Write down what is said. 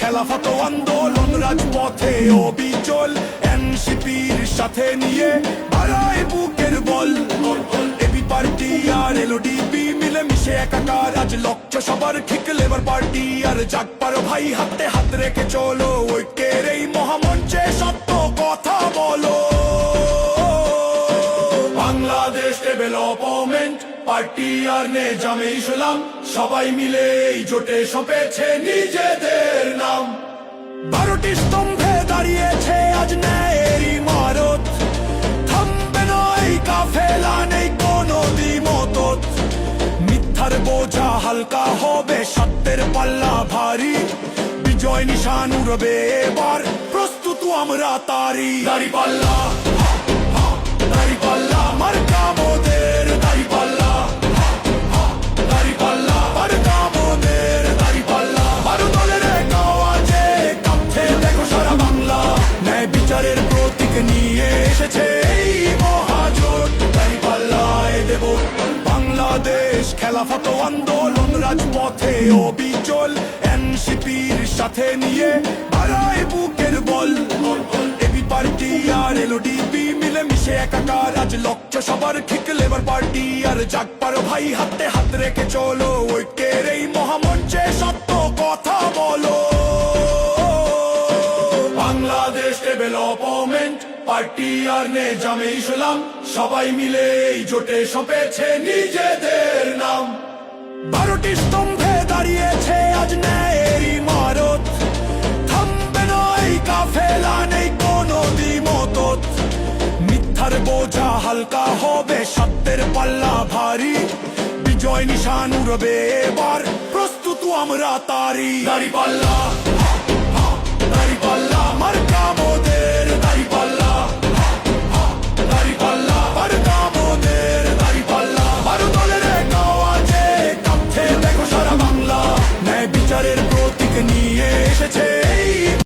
খেলাফত আন্দোলন, রাজপথে অবিচল, এনসিপির সাথে নিয়ে বাড়ায় বুকের বল। এবি পার্টি আর মিলে মিশে একাকার, আজ লক্ষ্য সবার ঠিক লেবার পার্টি। আর ভাই, হাতে হাত রেখে চলো, ঐক্যের এই মহামঞ্চে সত্য কথা বলো। বাংলাদেশ ডেভেলপমেন্ট, পার্টি আর নেজামে ইসলাম, সবাই মিলে জোটে সপেছে নিজেদের। নাম। বারোটি স্তম্ভে দাঁড়িয়েছে আজ ন্যায়ের ইমারত থামবে নয় কাফেলা নেই কোনো দ্বিমত মিথ্যার বোঝা হালকা হবে, সত্যের পাল্লা ভারী। বিজয় নিশান উড়বে এবার, প্রস্তুত আমরা তারি দাড়ি পাল্লা। বিচারের প্রতীক নিয়ে এসেছে এই মহাজোট। দাড়ি পাল্লায় দেব বাংলাদেশ খেলাফত আন্দোলন, রাজপথে অবিচল এনসিপির সাথে নিয়ে বাড়ায় বুকের বল। এবি পার্টি আর এলওডিপি মিলে মিশে একাকার, আজ লক্ষ্য সবার ঠিক লেবার পার্টি। আর জাগ পারো ভাই, হাতে হাত রেখে চলো, ঐক্যের এই মহামঞ্চে সত্য কথা বলো। সবাই মিলে এই জোটে নিজেদের নাম। বারোটি স্তম্ভে দাঁড়িয়েছে আজ ন্যায়ের ইমারত থামবে নয় কাফেলা নেই কোনো দ্বিমত মিথ্যার বোঝা হালকা হবে, সত্যের পাল্লা ভারী। বিজয় নিশান উড়বে এবার, প্রস্তুত আমরা তারি দাড়ি পাল্লা